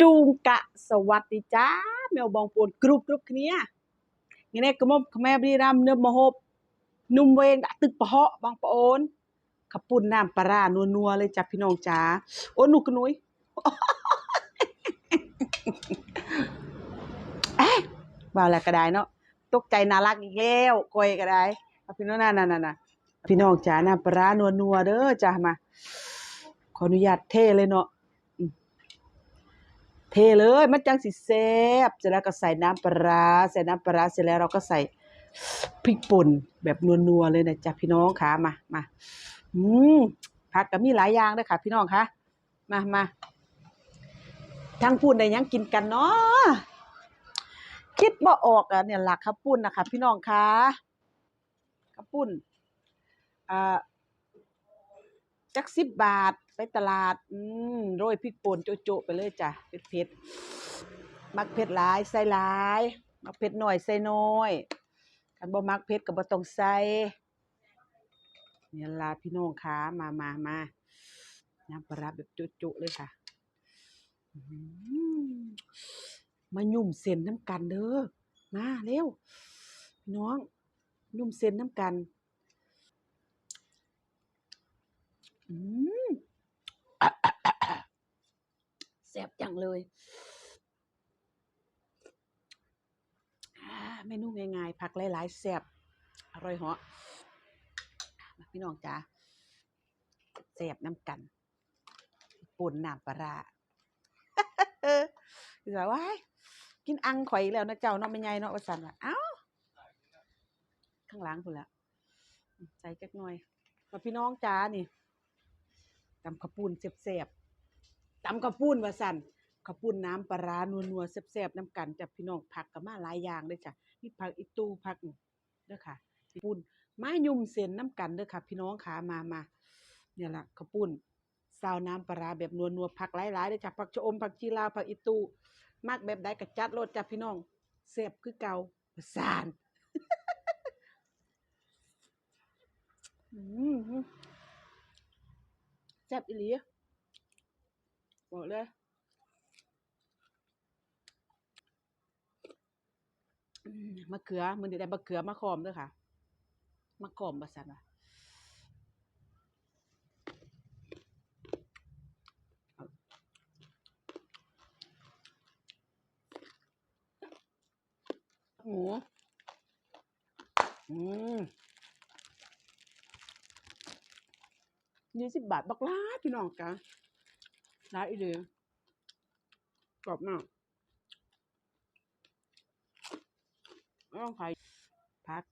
จูงกะสวัสดีจ้าแมวบองปูนกรุบกรุบเนี้ยงี้เนี่ยกระมบขแม่บริรำเนื้อมโหบนุ่มเวงดะตึกปะเหาะบองปะโอนขปุ่นน้ำปลานัวนัวเลยจ้ะพี่น้องจ้าโอ้หนุกนุยเอ๊ะบ่าวแหละก็ได้เนาะตกใจน่ารักอีกแล้วกอยก็ได้พี่น้องน่าน่าน่าพี่น้องจ้าน้ำปลานัวนัวเด้อจ้ามาขออนุญาตเท่เลยเนาะ ทเลยมันจังสิแซ่บเสร็จแล้วก็ใส่น้ำปลาใส่น้ำปลาเสร็จแล้วเราก็ใส่พริกป่นแบบนัวๆเลยนะจ๊ะพี่น้องค่ะมามาอืมผักก็มีหลายอย่างเด้อค่ะ พี่น้องค่ะมามาทั้งปุ่นได้หยังกินกันเนาะคิดบ่ออกอะเนี่ยหลักข้าวปุ้นนะคะพี่น้องค่ะข้าวปุ้นอ่าจักสิบบาท ไปตลาด อืมโรยพริกป่นโจ๊ะๆไปเลยจ้ะเผ็ดๆมักเผ็ดหลายใส่หลาย มักเผ็ดหน้อยใส่น้อยคันบ่มักเผ็ดก็บ่ต้องใส่เนี่ยล่ะพี่น้องค่ะมามามาน้ำปลาแบบจุๆเลยค่ะอื้อหือมายุ่มเส้นน้ำกันเด้อ มาเร็วพี่น้อง ยุ่มเส้นน้ำกัน อืม แซ่บจังเลยอ่าเมนูง่ายๆ ผักหลายๆแซ่บอร่อยเหาะมาพี่น้องจ๋าแซ่บน้ำกันปุ่นน้ำปลาคือว่าว้ากินอังข่อยแล้วนะเจ้าเนาะไม่ใหญ่เนาะว่าซั่นว่าเอ้าข้างหลังพุ่นละใส่จักหน่อยมาพี่น้องจ๋านี่ ตำข้าวปุ้นแซ่บๆตำข้าวปุ้นว่าซั่นข้าวปุ้นน้ำปลาร้านัวๆแซ่บๆน้ำกันจ้ะพี่น้องผักก็มาหลายอย่างเลยจ้ะมีผักอีตูผักเด้อค่ะปุ้นมายุ่มเส้นน้ำกันเด้อค่ะ พี่น้องขามามาเนี่ยละข้าวปุ้นซาวน้ำปลาร้าแบบนัวๆผักหลายๆเลยจ้ะผักชะอมผักชีลาผักอีตูมักแบบใดก็จัดโลดจ้ะพี่น้องแซ่บคือเก่าประสานอืม แซ่บอีหลีบอกเลยมะเขือมื้อนี้ได้มะเขือมาคอมด้อค่ะมาคอมว่าซั่นว่าหมูอืม 20บบาท บักลาพี่น้องจ้ะหลายอีหลีกรอบมากบ่ต้องขายผัก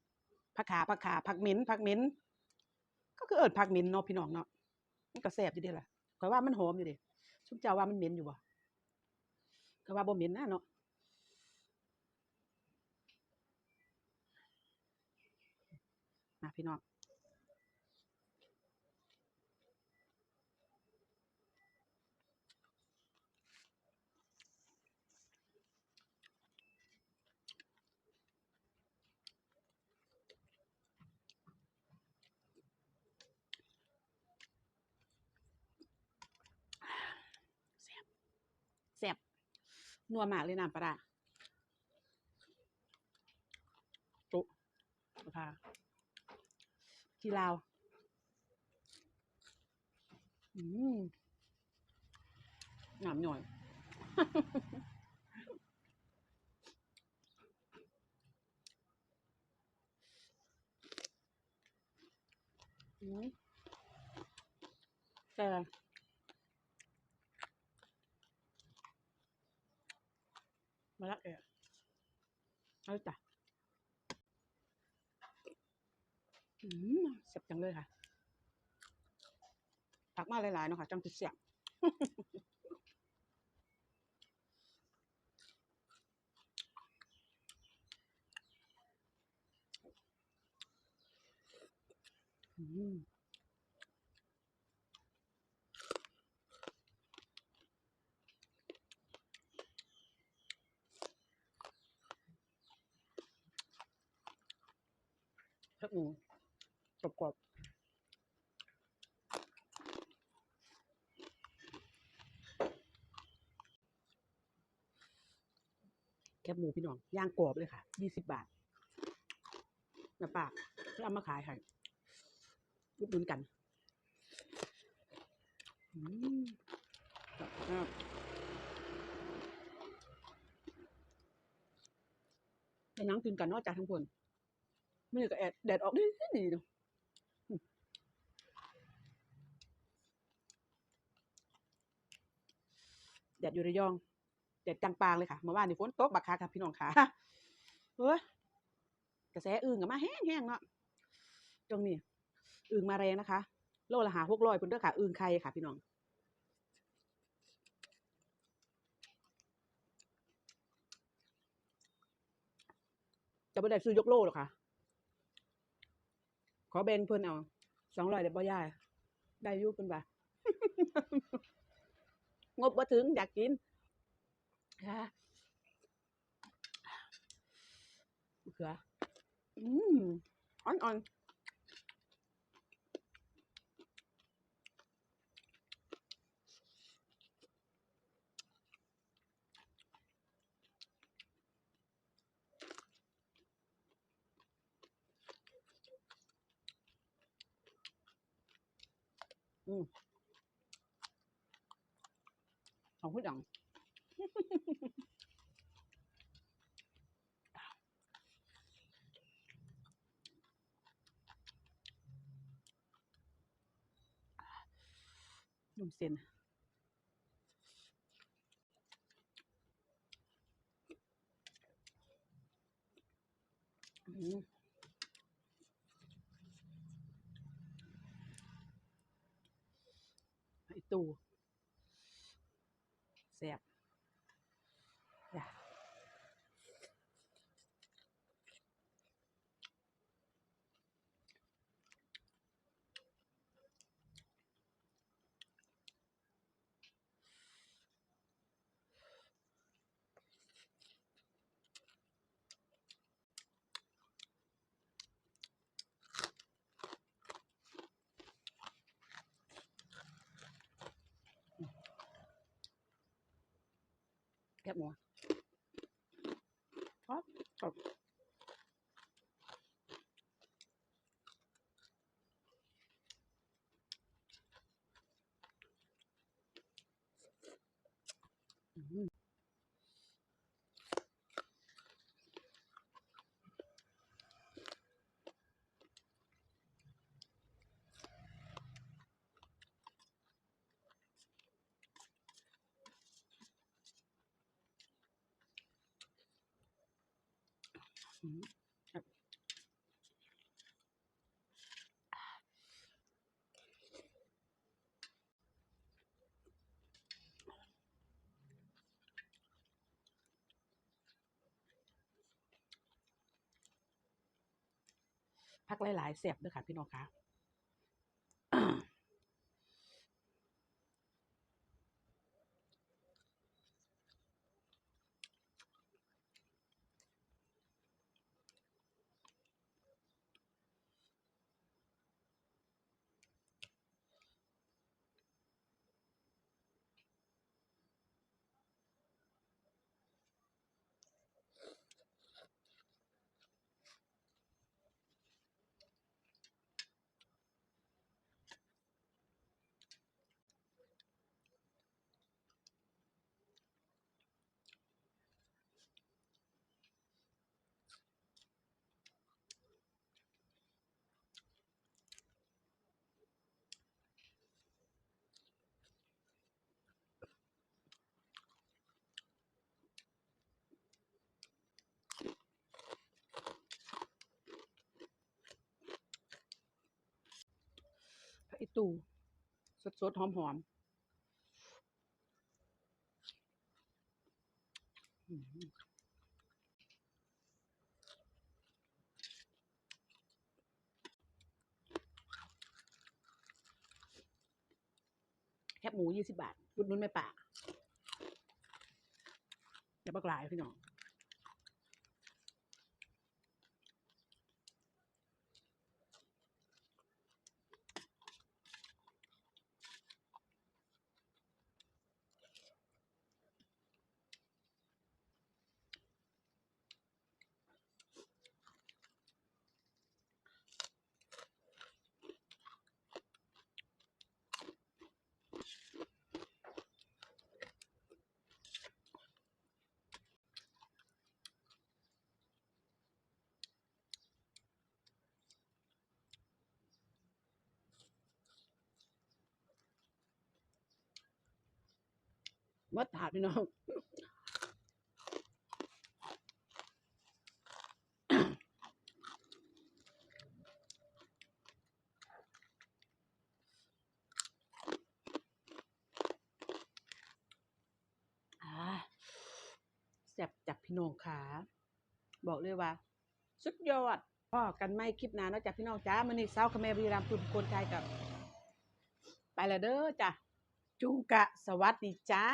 ผักขาผักขาผักหมินผักหมินก็คือเอิ้นผักหมินเนาะพี่น้องเนาะมันก็แซ่บอยู่เดะล่ะข้อยว่ามันหอมอยู่เดะซุมเจ้าว่ามันเหม็นอยู่บ่ก็ว่าบ่เหม็นนะเนาะมาพี่น้อง นัวมากเลยน้ำปลาร้าจุบ่พาที่ลาวอืมน้ำย่อย อืมแต่มะละแอ เอาจ้ะอืมแซ่บจังเลยค่ะผักมาหลายๆเนาะค่ะจังสิแซ่บอืม ผักหมูกรอบแคบหมูพี่น้องย่างกรอบเลยค่ะยี่สิบบาทน้ำปากเพื่อเอามาขายให้อุดหนุนกันอืมครับไปนั่งกินกันนอกจากทั้งคน ไม่ได้ก็แอดแดดออกดีดีเนาะอืมแดดอยู่ระยองแดดจังปางเลยค่ะเมื่อวานนี่ฝนตกบักคักค่ะพี่น้องค่ะเฮ้ยกระแสอึ่งกับมาแห้งๆเนาะตรงนี้อึ่งมาแรงนะคะ โลละหาหกร้อยพุ่นเด้อค่ะอึ่งไข่ค่ะ พี่น้องจะไม่ได้ซื้อยกโลหรอกค่ะ ขอแบนเพิ่นเอาสองร้อยเดี๋ยวบ่ยายได้ยุเพิ่นบ่างบบ่ถึงอยากกินค่ะเขืออืมอ่อนอ่ อืมของผู้ดังนุ่มเส้นอืมไอ ตูแซ่บจ้ะแคบหมูครับครับอืม พักหลายๆเสียบด้วยค่ะพี่น้องค่ะ ผักอี ตูสดสดหอมหอมๆแคบหมูยี่สิบบาทอุดหนุนแม่ป่าอย่าบักลายพี่น้อง หมดถาดพี่น้องอ่าแซ่บจับพี่น้องขาบอกเลยว่า สุดยอดพ่อกันไม่คลิปนาเนาะจ้ะพี่น้องจ้ามื้อนี้เช้าคาเมรีรามทุนคนไทยกับ ไปล้วเด้อจ้ะ จุงกะ สวัสดีจ้า